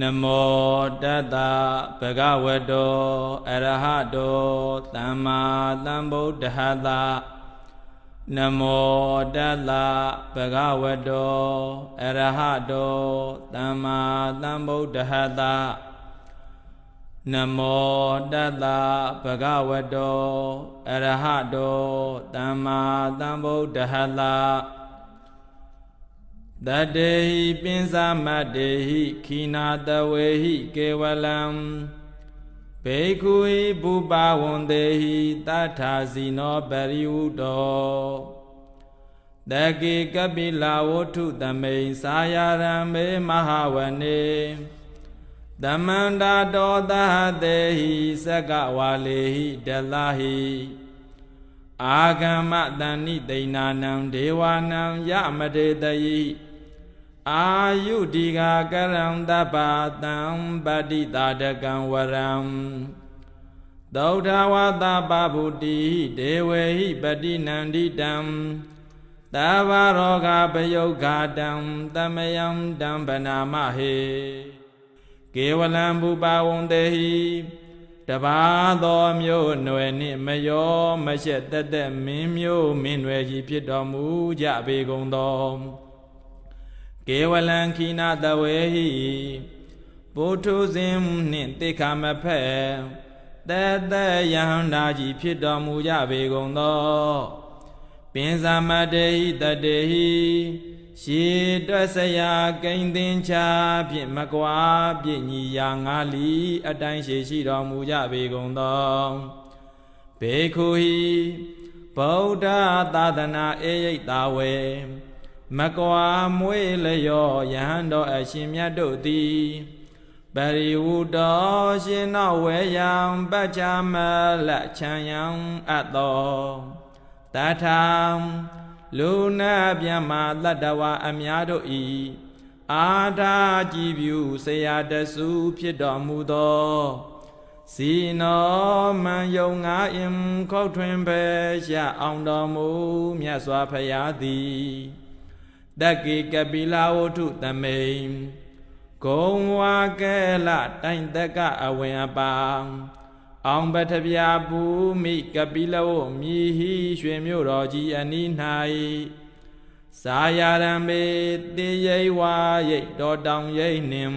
နမောတတ္တဗဂဝတောအရဟတောသမ္မာသမ္ဗုဒ္ဓဟတနမောတတ္တဗဂဝတောအရဟတောသမ္မာသမ္ဗုဒ္ဓဟတနမောတတ္တဗဂဝတောအရဟတောသမ္မာသမ္ဗုဒ္ဓဟတ တတေဟိပိဉ္စမတ္တေဟိခိနာတဝေဟိကေဝလံဘေကုဟိဘူပဝန္တေဟိတထာစီနောပရိဝုတောတကေကပိလာဝဋ္ထုသမိန်စာယရံမေမဟာဝနေသမန္တာတောသဟတေဟိသက္ကဝါလေဟိဒလဟိအာဂမတဏိတိဏနံဒေဝနံယမတေတယိ အာယုဒီဃကရံတပ္ပတံပတိတာတကံဝရံသောထဝသပဗုတိဒေဝေဟိပတိနန္တိတံတဘာရောဂပယုတ်ဃာတံတမယံတံဗနာမဟေကေဝလံဘူပဝန္တေဟိတဘာသောမျိုးနွယ်နှင့်မယောမရှက်တက်တက်မင်းမျိုးမင်းနွယ်ကြီးဖြစ်တော်မူကြပေကုန်သော ကေဝလံခိနာတဝေဟိပုထုဇဉ်နှင့်တိခမဖက်တသက်ယဟန္တာကြီးဖြစ်တော်မူကြပေကုန်သောပင်စမတေဟိတတေဟိရှေတွက်စရာကိန်းသင်္ချာဖြင့်မကွာပြည့်ညီရာငါလီ အတိုင်းရှိရှိတော်မူကြပေကုန်သောဘေခုဟိဗုဒ္ဓသာသနာအေယိတ်တာဝေ မကွာမွေးလျောယဟန်တော်အရှင်မြတ်တို့သည်ပရိဝုတော်ရှင်တော်ဝေယံပัจฉမလချံယံအပ်တော်တထာလူနာမြတ်မာတတ္တဝအများတို့ဤအာထာကြည်ပြုဆရာတဆုဖြစ်တော်မူသောစီနောမံယုံငါအင်ခောက်ထွင်ပဲရအောင်တော်မူမြတ်စွာဘုရားသည် တက္ကိကပိလာဝုထုသမိန်ဂုံဝါကဲလတိုင်တကအဝင်အပါအောင်ပထဗျာပူမိကပိလဝမြည်ဟိရွှေမြို့တော်ကြီးအနီး၌စာယရံမေတေရိဝါရိတ်တော်တောင်ရိတ်နှင့်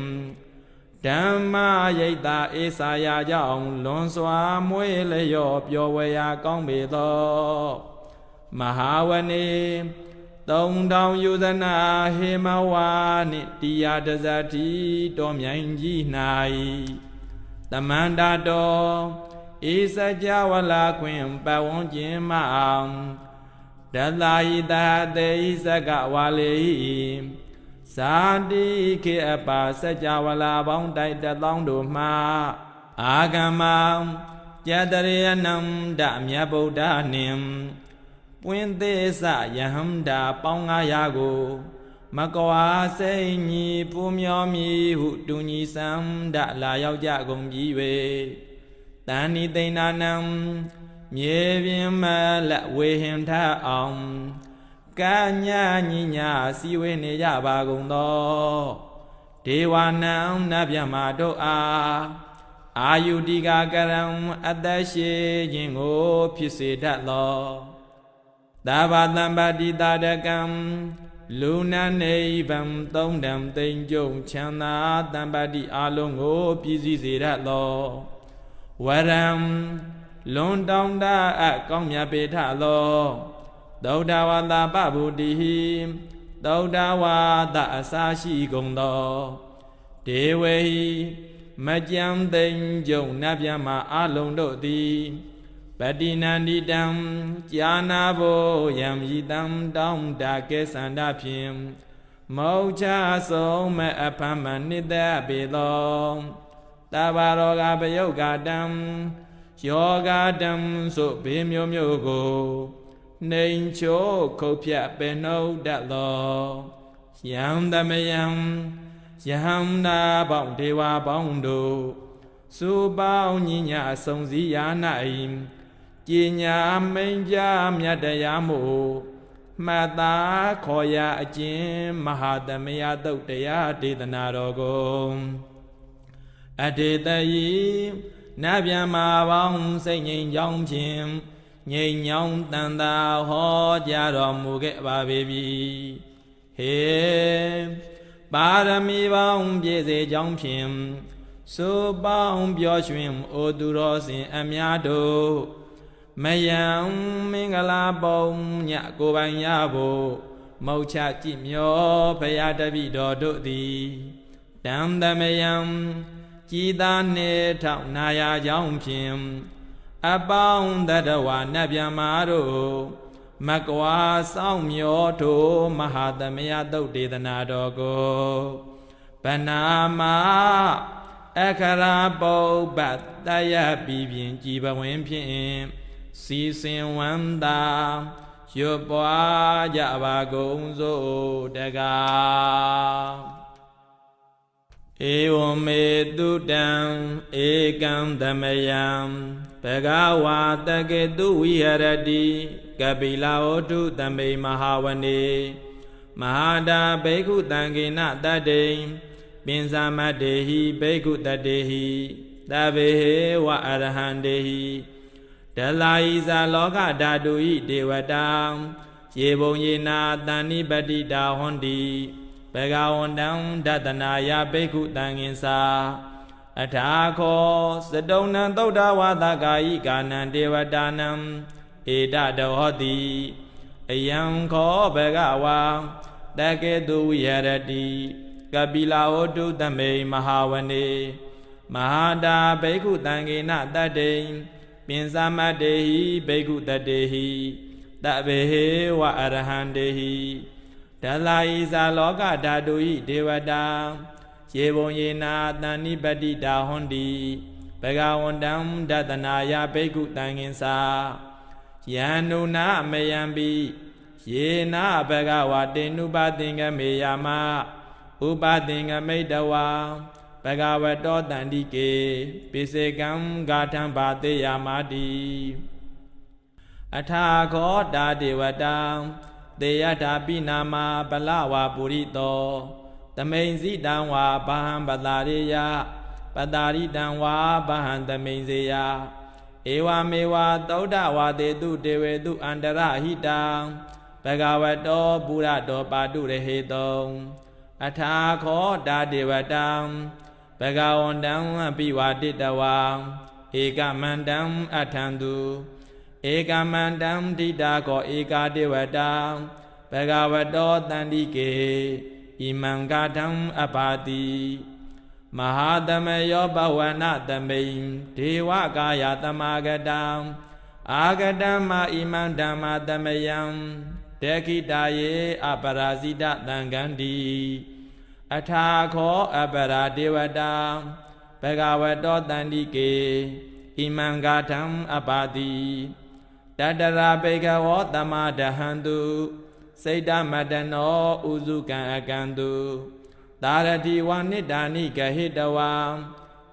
ဓမ္မရိတ်တာအေစာယာကြောင့်လွန်စွာမွေးလျော့ပျော်ဝေရာကောင်းပေသော မဟာဝနေ သုံးတောင်ယူဇနာဟေမဝါနှင့်တရားတဇတိတော်မြိုင်ကြီး၌တမန္တာတော်ဧစကြဝလာခွင်ပဝန်းကျင်မအောင်တသာယိတတေဣစကဝါလေဇာတိခေအပါစကြဝလာပေါင်းတိုက်တသောတို့မှအာဂမကြတရေနံဒမြတ်ဗုဒ္ဓနှင့် ပွင့်သေးစယဟန္တာပေါင်း900ကိုမကွာစိတ်ညီပူမျောမြည်ဟုတူညီစံဒလာရောက်ကြကုန်ပြီ၍တန်ဤသိဏနံမြေပြင်မလက်ဝေဟင်ထအောင်ကညာညညာစီဝေနေကြပါကုန်သောဒေဝနံနတ်မြတ်မာတို့အားအာယုတိကကရံအသက်ရှိခြင်းကိုဖြစ်စေတတ်သော သဗ္ဗတံပတိတာတကံလူနာနေဗံသုံးတံသိမ့်ကြုံချမ်းသာတံပတိအလုံးကိုပြည့်စည်စေရသောဝရံလွန်တောင်းတအကောင်းမြတ်ပေထသောသောတာဝါတာပဗုတိဟိသောတာဝါတအစာရှိကုန်သောဒေဝေဟိမကြံသိမ့်ကြုံနတ်ဗျမအလုံးတို့သည် ပတိနန္တိတံကြာနာဘောယံဤတံတောင်းတာကဲသန္တာဖြင့်မောချဆုံးမဲ့အဖမနိတပေသောတဘာရောဂပယုတ်ကတံယောဂတံဆိုဘေးမျိုးမျိုးကိုနှိမ်ချိုးခုတ်ဖြတ်ပင်နှုတ်တတ်သောယံတမယံယဟန္တာပေါင်းဒေဝပေါင်းတို့စုပေါင်းညီညာဆုံစည်းရာ၌ ပညာမိန်ကြမြတ်တရားမို့မှတ်သားခေါ်ရအကျဉ်မဟာသမယတုတ်တရားဒေသနာတော်ကိုအထေတယီနတ်ဗျမပေါင်းစိတ်ငြိမ်ချောင်းဖြင့်ငြိမ်ညောင်းတန်တာဟောကြားတော်မူခဲ့ပါပေပြီဟေပါရမီပေါင်းပြည့်စေကြောင်းဖြင့်ဆိုပေါင်းပြောရွှင်အိုသူတော်စင်အများတို့ မယံမင်္ဂလာပုံညကိုပိုင်ရဖို့မောချကြည်မျောဖရာတပိတော်တို့သည်တံသမယံကြည်သာနှင့်ထောက်နာယာကြောင်းဖြင့်အပေါင်းတတဝနတ်ဗျမာတို့မကွာဆောင်မျောထိုမဟာသမယသုတ်ဒေသနာတော်ကိုဗနာမအခရာပုပ္ပတယပြီးပြင်ကြည်ပဝင်ဖြင့် စီစင်ဝန္တာရွတ်ပွားကြပါကုန်စို့တကားဧဝမေတုတံဧကံသမယံဘဂဝါတကေတုဝိဟရတိကပိလာဝတ္ထုသမိမဟာဝနေမဟာတာဘိက္ခုတံကေနတတ္တိပင်စမတ္တေဟိဘိက္ခုတတ္တေဟိသဗ္ဗေဟေဝအရဟံတေဟိ ဒလာဤဇာလောကဓာတုဤဒေဝတာရေပုံရေနာတန်နိပတိတာဟွန်တိဘေဂဝန္တံဒတနာယဘိက္ခုတံငင်စာအထာခောစတုံနံသုဒ္ဓဝါဒကာယိကာနံဒေဝတာနံဧတတဟောတိအယံခောဘေဂဝါတကေတုဝိဟရတိကပိလာဝတုသမေမဟာဝနေမဟာတာဘိက္ခုတံငေနတတ္တိ ပင်စမတ္တေဟိဘိက္ခုတတ္တေဟိတဗေဟေဝအရဟံတေဟိဒလာဤဇာလောကဓာတုဤဒေဝတာရေပုံရေနာတန်နိပတိတာဟွန်တိဘဂဝန္တံဒတနာယဘိက္ခုတံငင်စာယန္နုနာမယံပိယေနာဘဂဝတေနုပသင်္ကမေယမဥပသင်္ကမိတဝါ ဘဂဝတောတန္တိကေပိစေကံဂါထံဘာတေယမာတိအထာခောတာဒေဝတံတေယထာပိနာမပလဝါပုရိတောတမိန်စီတံဝါဘာဟံပတာရိယပတာရိတံဝါဘာဟံတမိန်စေယဧဝမေဝသောဒဝါတေတုဒေဝေတုအန္တရဟိတံဘဂဝတောပုရတောပါတုရဟေတောအထာခောတာဒေဝတံ ဘဂဝန္တံအပိဝါတိတဝံဧကမန္တံအထံတုဧကမန္တံဒိတာကောဧကာဒေဝတံဘဂဝတောတန္တိကေဣမံဂါထံအပါတိမဟာသမယောဘဝနာသမိန်ဒေဝကာယသမဂတံအာဂတံမဣမံဓမ္မသမယံတေခိတာယေအပရာဇိတသံဃန္တိ အထာခောအပရာဒေဝတာဘဂဝတောတန္တိကေဣမံဂါထံအပါတိတတရာဘေကဝောတမဒဟန္တုစိတ်တမတနောဥစုကံအကံတုသာရတိဝနိဒာနိကဟိတဝံ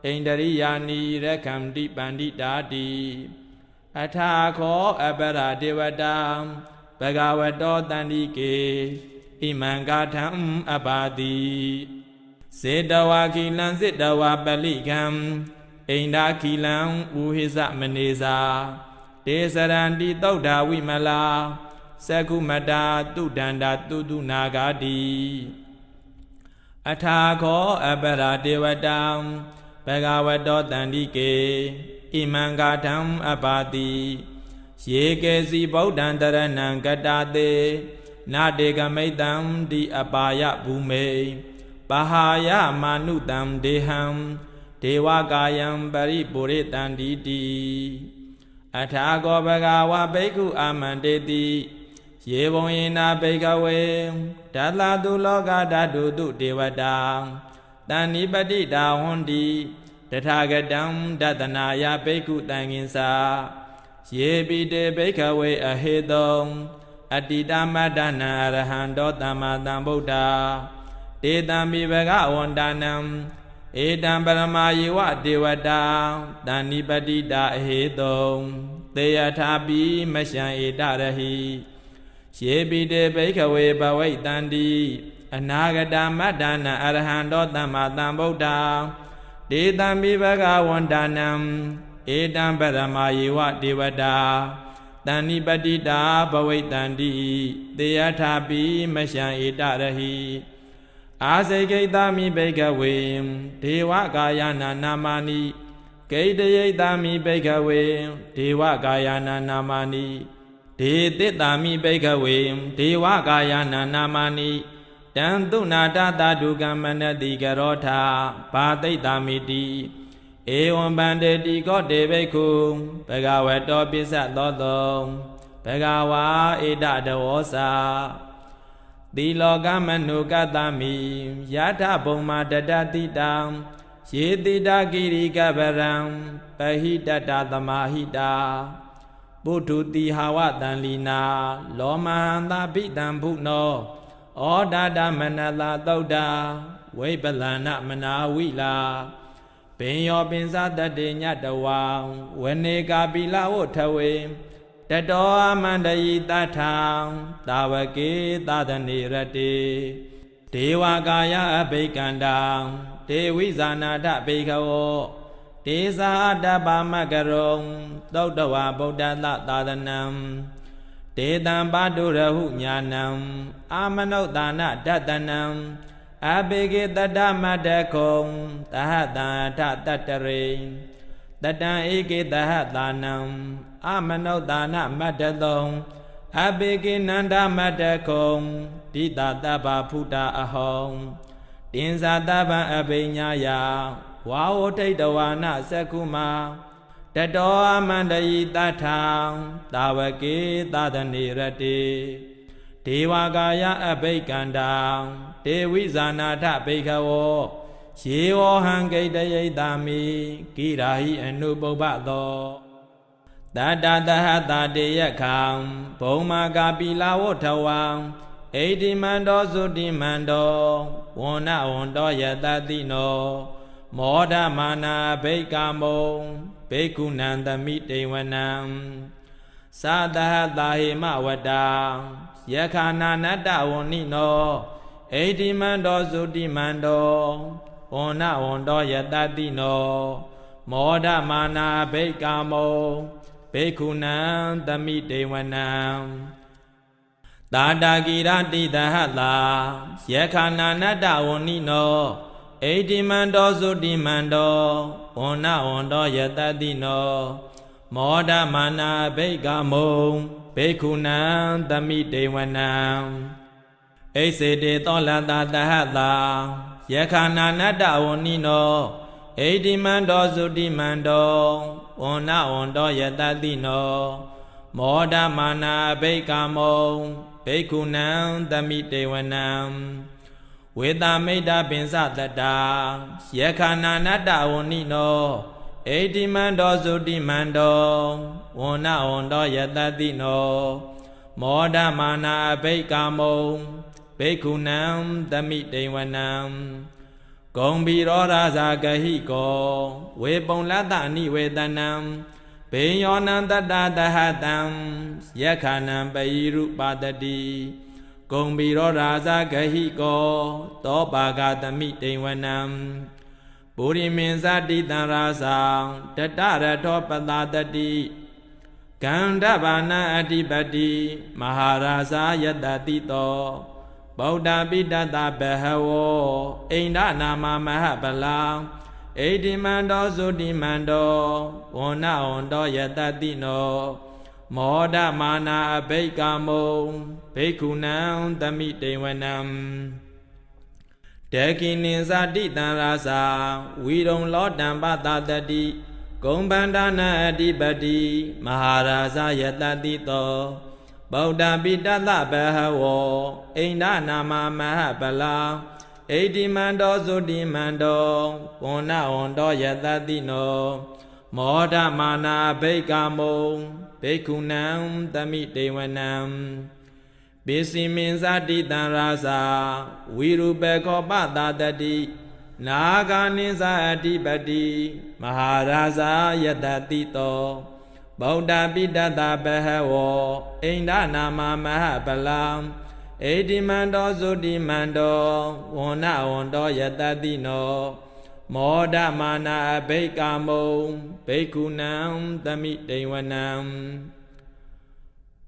ဣန္ဒရိယာနိရခန္တိပန္တိတာတိအထာခောအပရာဒေဝတာဘဂဝတောတန္တိကေ ဣမံဂါထံအပါတိစေတဝါခိလံစေတဝါပလိကံဣန္ဒာခိလံဥဟိသမနေစာတေစရန္တိသုဒ္ဓဝိမလာသကုမတာတုဒန္တာတုတုနာဂာတိအထာခောအပရာဒေဝတံဘဂဝတောတန္တိကေဣမံဂါထံအပါတိယေကေစီဗုဒ္ဓံတရဏံကတာတေ နာတေကမိတံတိအပါယဘူမေပဟာယမာနုတံဒေဟံဒေဝကာယံပရိပုရိတန္တိတိအထာကောဘဂဝဘိက္ခုအာမန္တေတိယေဘုံယေနာဘိကဝေဓာလာတုလောကဓာတုတုဒေဝတာတန်နိပတိတာဟွန်တိတထာဂတံဒတနာယဘိက္ခုတံငင်စာယေပိတေဘိကဝေအဟေတုံ အတ္တိတမတ္တနာအရဟံတောသမ္မာသမ္ဗုဒ္ဓတေတံမိဘဂဝန္တနံဧတံပရမယေဝဒေဝတာတန်နိပတိတာအဟေတုံသေယထာပိမရှံဧတရဟိယေပိတေဘိခဝေဘဝိတန္တိအနာဂတမတ္တနာအရဟံတောသမ္မာသမ္ဗုဒ္ဓဒေတံမိဘဂဝန္တနံဧတံပရမယေဝဒေဝတာ တဏိပတိတာဘဝိတန္တိတေယထာပိမရှံဧတရဟိအာစေကိတမိဘိကဝေဒေဝကာယနာနာမာနိဂိတယိတမိဘိကဝေဒေဝကာယနာနာမာနိဒေတိတာမိဘိကဝေဒေဝကာယနာနာမာနိတံတုနာတသတုကမ္မနတိကရောထာဘာတိတ်တာမိတိ ဧဝံဗန္တေတိကောတေဘိက္ခုဘဂဝတောပိစ္ဆသောတောဘဂဝါဧတတဝောစာသီလောကမနုကတမိယထဘုံမာတတတိတံယေတိတာကိရိကပရံပဟိတတသမာဟိတာပုထုတိဟာဝတံလီနာလောမဟန္တာပိတံဘုနောဩဒါဒမနလာသုတ်တာဝိပလဏမနာဝိလာ ပင်ယောပင်စတတေညတဝံဝနေကာပိလဝထဝေတတောအမန္တယိတထံတာဝကေသဒနေရတေဒေဝကာယအဘိကန္တံဒေဝိဇာနာထဘေခဝောဒေဇာတပမကရုံသုတ်တဝဗုဒ္ဓသသာသနံဒေတံပါတုရဟုညာနံအာမနုဿာနတတနံ အဘေကေတတမတ္တကုံတဟတံထတတရိတတံဧကေတဟတာနံအာမနုဿာနမတ္တသုံအဘေကေနန္ဒမတ္တကုံတိတတဗ္ဗဖုတာအဟောတင်္ဇာတဗ္ဗံအဘိညာယဝါဝဋိတဝါနသက္ကုမာတတောအမန္တယိတထံတာဝကေသဒနေရတေဒေဝကာယအဘိကန္တံ ဒေဝိဇာနာထဘိခဝောယေဝဟံဂိတယိတာမိကိရာဟိအနုပုပ္ပသောတတတဟတာတေယခံဘုံမာကာပိလာဝထဝံဣတိမန္တောသုတိမန္တောဝန္နဝန္တောယတတိနော မောဒမာနာဘိကမုံဘိက္ခုနံသမိတေဝနံသာတဟတာဟိမဝတ္တာယခာနာနတ္တဝဏိနော ဣတိမန္တောသုတိမန္တောဝန္နဝန္တောယတတိနောမောဒမာနာဘိကမုံဘိက္ခုနံသမိတေဝနံတာတာကိရတိတဟတာယခာနာနတ္တဝဏိနောဣတိမန္တောသုတိမန္တောဝန္နဝန္တောယတတိနောမောဒမာနာဘိကမုံဘေခုနံသမိတေဝနံ ဣစေတေသောလတတဟတာယခာနာနတ္တဝဏိနောဣတိမန္တောသုတိမန္တောဝန္နဝန္တောယတတိနောမောဒမာနာဘိကမုံဘေခုနံသမိတေဝနံဝေတာမိတ်တာပင်စတတာယခာနာနတ္တဝဏိနောဣတိမန္တောသုတိမန္တောဝန္နဝန္တောယတတိနောမောဒမာနာအဘိကာမုံ ဘိက္ခုနံသမိတေဝနံဂုံဘီရောရာဇာဂဟိကောဝေပုံလတ္တအနိဝေတနံဘေယောနံတတ္တတဟတံယခာနံပယိရုပါတတိဂုံဘီရောရာဇဂဟိကောသောပါဂသမိတေဝနံပုရိမင်းဇတိတံရာဇံတတရထောပတာတတိကန္ဓဘာနာအဓိပတိမဟာရာဇာယတတိတော ဗုဒ္ဓပိတတဘဟဝောအိန္ဒနာမမဟပလံဣတိမန္တောသုတိမန္တောဝန္နဝန္တောယတတိနောမောဒမာနာအဘိကမုံဘိက္ခုနံသမိတေဝနံတေကိနိဇာတိတံရာဇာဝီရုံလောတံပတတတိဂုံဗန္ဒနာအဓိပတိမဟာရာဇယတတိတော ဗုဒ္ဓပိတတဘဟဝောအိန္ဒနာမမဟပလာဣတိမန္တောသုတိမန္တောဝန္နဝန္တောယတတိနောမောဒမာနာဘိကမုံဘိက္ခုနံသမိတေဝနံပိစီမင်းဇတိတံရာဇာဝိရုပခောပတာတတိနာဂာနိဇာအဓိပတိမဟာရာဇာယတတိတော ဗုဒ္ဓပိတတဘဟဝောအိန္ဒနာမမဟပလံဣတိမန္တောသုတိမန္တောဝန္နဝန္တောယတတိနောမောဒမာနာအဘိကာမုံဘိက္ခုနံသမိတိဝနံ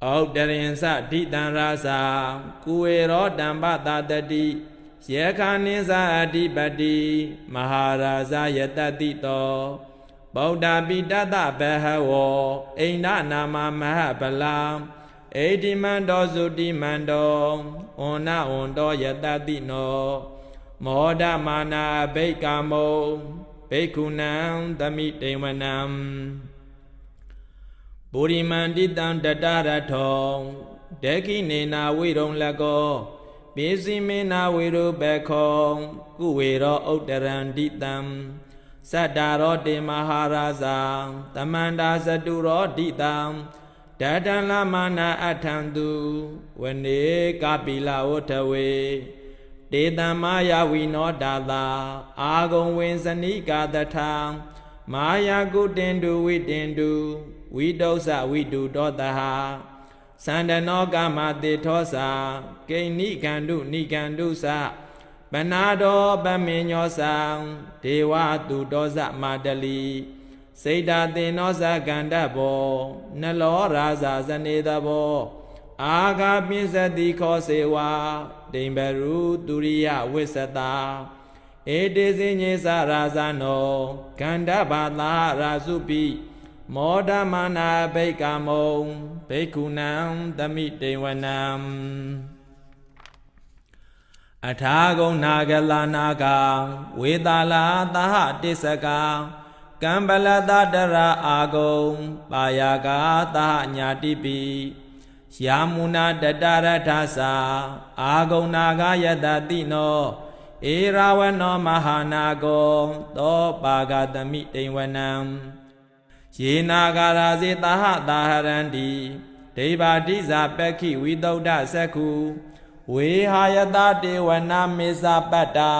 ဩတရင်စဒိတံရာစာကုဝေရောတံပတာတတိယေခာနိသအဓိပတိမဟာရာဇယတတိတော ဗုဒ္ဓပိတတဘဟဝောအိန္ဒနာမမဟဗလာဣတိမန္တောသုတိမန္တောဝန္နဝန္တောယတတိနောမောဒမာနာဘိက္ကာမုံဘိက္ခုနံသမိတေဝနံပုရိမန္တိတံတတရထောဒေခိနေနာဝိရုံလကောပိစိမေနာဝေရုဘခောကုဝေရောဥတ္တရံတိတံ သတ္တာရောတေမဟာရာဇာတမန္တာသတုရောတိတံဒတံလမနာအထံတုဝနေကပိလဝထဝေတေတံမာယဝိနောတာသာအာဂုံဝင်စနိကာတထာမာယာကုတင်တုဝိတင်တုဝိတုစဝိတုတောတဟသန္တနောကမတေထောစာကိဏိကန္တုနိကန္တုသ ပနာတောပမေညောသံဒေဝတုတောဇမာတလီစေတာတင်နောဇကန္တဘောနလောရာဇာဇနေတဘောအာဂာပိစတိခောစေဝါဒိံဘရုတုရိယဝိသတာဧတေစဉ္ညေသရာဇနောကန္တဘာသာရာစုပိမောဒမာနာဘိက္ကမုံဘိက္ခုနံသမိတေဝနံ အထာဂုံနာဂလနာကဝေတာလာသဟတစ္စကကံပလတတရာအာဂုံပါယာကသဟညာတိပိယာမုနာတတရထသာအာဂုံနာဂယတတိနောဧရာဝနောမဟာနာကောသောပါဂတမိတိဝနံယေနာဂာရာဇေတာဟတာဟရန္တိဒိဗာတိဇာပက္ခိဝိတုဒ္ဓသက္ခု ဝေဟာယတတေဝနာမေဇပတ္တာ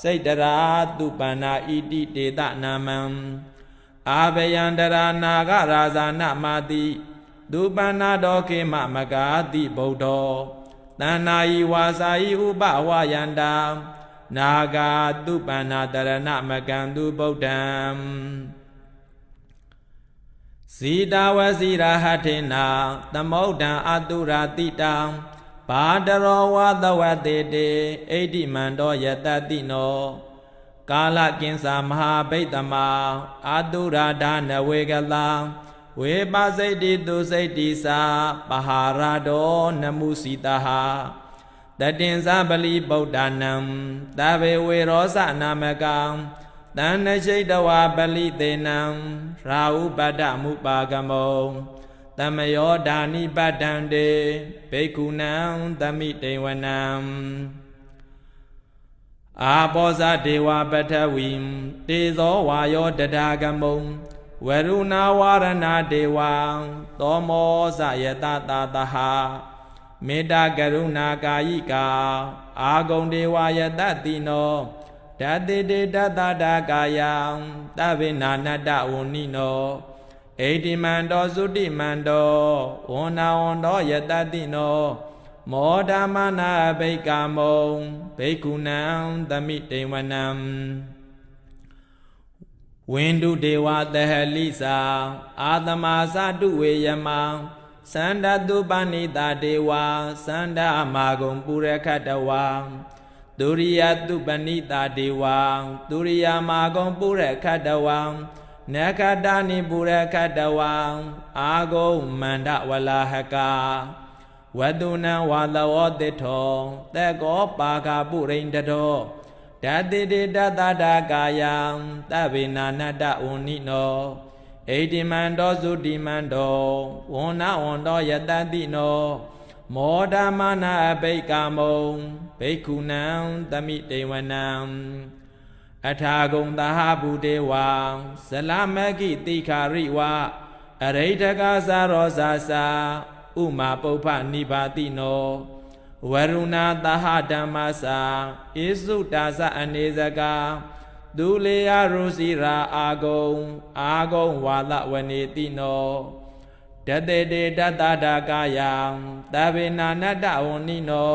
စိတ်တရာသူပန္နာဣတိတေတနာမံအာဘယန္တရာနာဂရာဇာနမာတိဒုပန္နာတောခေမမကာတိဗုဒ္ဓောတဏ္ဏာယီဝါစာယီဥပဝယန္တာနာဂာတုပန္နာတရဏမကံသူဗုဒ္ဓံဇီတာဝစီရာဟထေနာသမုဒ္ဒံအတုရာတိတံ ဘာတရောဝသဝတေတေဣတိမန္တောယတတိနောကာလကင်္စာမဟာဗိတ္တမအတုရာဒနဝေကလာဝေပစိတ်တိသူစိတ်တိသာပဟာရတောနမုစီတဟတတင်္စပလီဗုဒ္ဓနံတဗေဝေရောစနာမကံတဏ္ဏရှိတဝပလိသေနံရာဟုပတ္တမုပါကမော တမယောဓာနိပတ္တံတေဘိက္ခုနံသမိတေဝနံအာဘောဇဒေဝပထဝီတေဇောဝါယောတဒါကမုံဝရုဏဝရဏဒေဝံသောမောဇယတတာတဟမေတ္တာကရုဏာကာယိကာအာဂုံဒေဝယတတိနောဓာတိတေတတတာကာယံတဗေနာနတဝဏိနော ဣတိမန္တောသုတိမန္တောဝန္နာဝန္တောယတတိနောမောဓမနာဘိက္ကာမုံဘိက္ခုနံသမိတေဝနံဝိန္ဒုဒေဝတဟလိစာအာတမသတုဝေယမံသန္တတုပဏိတာဒေဝသန္တမာဂုံပုရခတဝံဒုရိယတုပဏိတာဒေဝံဒုရိယမာဂုံပုရခတဝံ နခတနိပုရခတဝံအာဂုံမန္တဝလာဟကာဝတုနံဝါလဝတိထောတေကောပါကပုရိန္တတောဓာတိတေတတတာကာယံတဗေနာနတဝဏိနောဣတိမန္တောသုတိမန္တောဝန္နဝန္တောယတတိနောမောဓမနာအဘိကာမုံဘိက္ခုနံသမိတေဝနံ အထာဂုံသဟဗုဒေဝံဇလမကိတိခာရိဝအရိဋ္ဌကသရောဇာစာဥမာပုပ္ပနိဘာတိနောဝရုဏသဟဓမ္မစာဣစုတာသအနေဇကာဒုလေယရုစီရာအာဂုံအာဂုံဝါလဝနေတိနောတတေတေတတတာကာယံတဗေနာနတဝဏိနော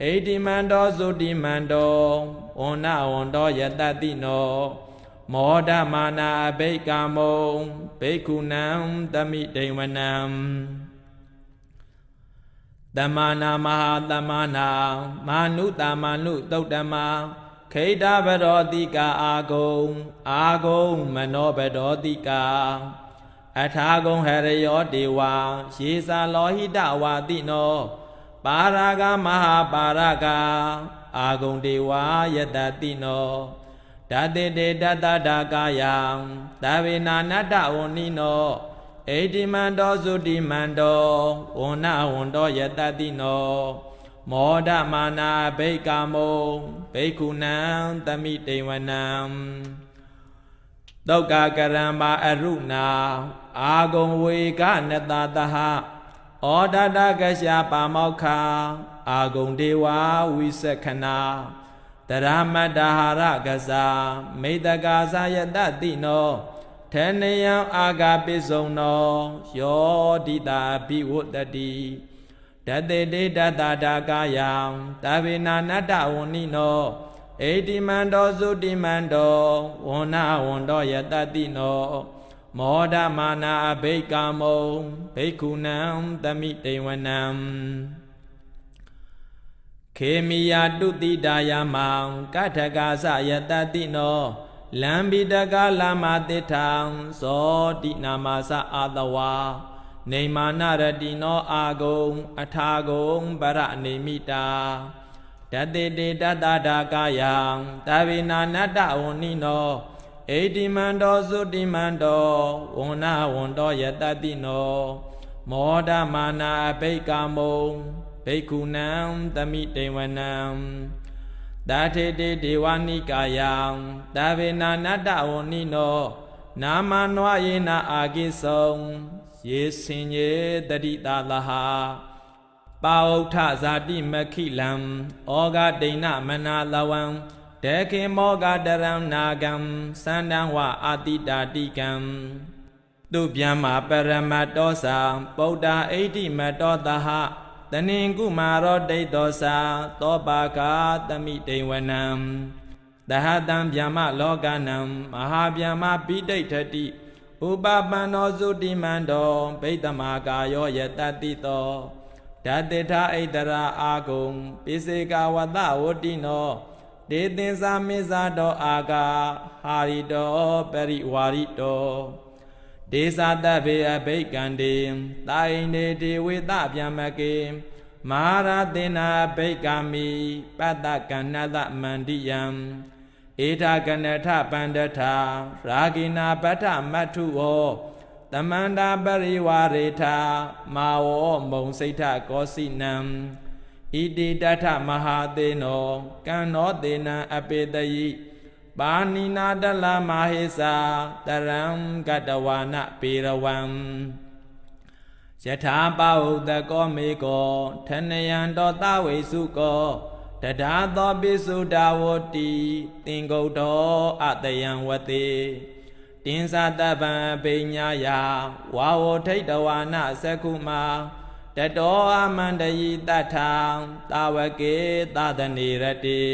ဣတိမန္တောသုတိမန္တော ဝန္နဝန္တောယတတိနောမောဒမာနာအဘိက္ကာမုံဘိက္ခုနံတမိဒိဝနံတမနာမဟာတမနာမာနုတမာနုတုတ်တမခိတဗရောတိကာအာဂုံအာဂုံမနောဗရောတိကာအထာဂုံဟရယောဒေဝါရေစာလောဟိတဝါတိနောပါရာဂမဟာပါရဂ အာဂုံဒေဝါယတတိနောဓာတေတေတတတာကာယံသဗေနာနတ္တဝဏိနောဣတိမန္တောသုတိမန္တောဝဏဝန္တောယတတိနောမောဒမာနာဘိက္ကာမုံဘိက္ခုနံတမိတေဝနံတောကကရံမာအရုဏာအာဂုံဝေကနတတဟဩဒတကရှာပါမောက္ခာ အာဂုံဒေဝဝိသခနာတရမတ္တဟာရကစားမေတ္တကာသယတတိနောထေနယံအာဂပိစုံနောယောဒိတာဘိဝတ္တတိတတေတေတတတာကာယံတဗေနာနတ္တဝဏိနောဣတိမန္တောသုတိမန္တောဝဏဝန္တောယတတိနောမောဒမာနာအဘိက္ကာမုံဘိက္ခုနံတမိတေဝနံ ခေမိယာတုတိတာယမံကထကာသယတတိနောလံဘိတကလာမတိထံဇောတိနာမသအာတဝါနေမာနရတိနောအာဂုံ အထာဂုံပရနေမိတာတတေတေတတတာကာယံတဗေနာနတ္တဝဏိနောဣတိမန္တောသုတိမန္တောဝဏဝန္တောယတတိနော မောဒမာနာအဘိက္ကာမုံ ဘိက္ခုနံတမိတေဝနံတာထေတေဒေဝနိကာယံတဗေနာနတ္တဝဏိနောနာမနဝယေနအာကိသုံယေစင်ယေတတိတာလဟာပါဥထဇာတိမခိလံဩဃဒိဏမနာလဝံတေခေမောဂတရံနာဂံသန္တံဝအာတိတာတိကံသူဗျမ္မာပရမတ္တောသံပုဒ္ဓဣတိမတ္တောတဟ တနင်ကုမာရောဒိဋ္ဌောသသောပါကာတမိတေဝနံတဟတံဗျမ္မလောကနံမဟာဗျမ္မပိဋိဋ္ဌတိဥပပန္နောသုတိမန္တောဗိတ္တမာကာယောယတတိတောဓာတိထဣတရာအာဂုံပိစေကဝတဝတိနောဒေသင်္စာမေဇာတောအာဂါဟာရိတောပရိဝါရိတော ဒေသတဗေအဘိကံတေတာယိနေဒေဝေတဗျမကေမဟာရသေနာဘိကမိပတ္တကဏ္ဍသမန္တိယံဧထာကနထပန္ဒထရာဂိနာပဋ္ဌမတ္ထုဝောတမန္တာပရိဝရေထာမာဝောမုံစိတ်ထကောစိနံဣတိတထမဟာသေနောကံနောသေနံအပေတယိ ပါဏိနာတလမဟေသာတရံကတဝါနပေရဝံယထာပဟုတကောမေကောထနယံတောတဝေစုကောတဒါသောပိစုဒါဝတိသင်္ကုတ်တော်အတယံဝတိတင်းစာတပံပိညာယဝါဝထိတ်တဝါနသက္ခုမာတတောအမန္တယိတထံတာဝကေသဒနေရတိ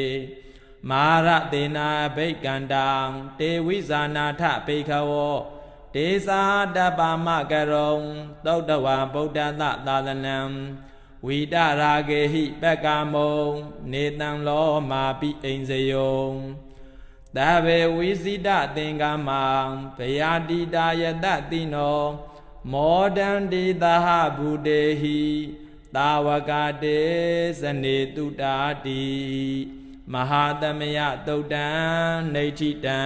မာရသေနာဘိကန္တံတေဝိဇာနာထဘိခဝောဒေသာတပမကရုံသုတ်တဝါဗုဒ္ဓသသာသနံဝိတရာဂေဟိပက္ကမုံနေတံလောမာပိအိန်စယုံသဗ္ဗေဝိစိတသင်္ကမံဗယာတိတာယတတိနောမောဒန္တိသဟဗုတေဟိတာဝကတေဇနေတုတာတိ မဟာသမယတုတ်တံနေဋ္ဌိတံ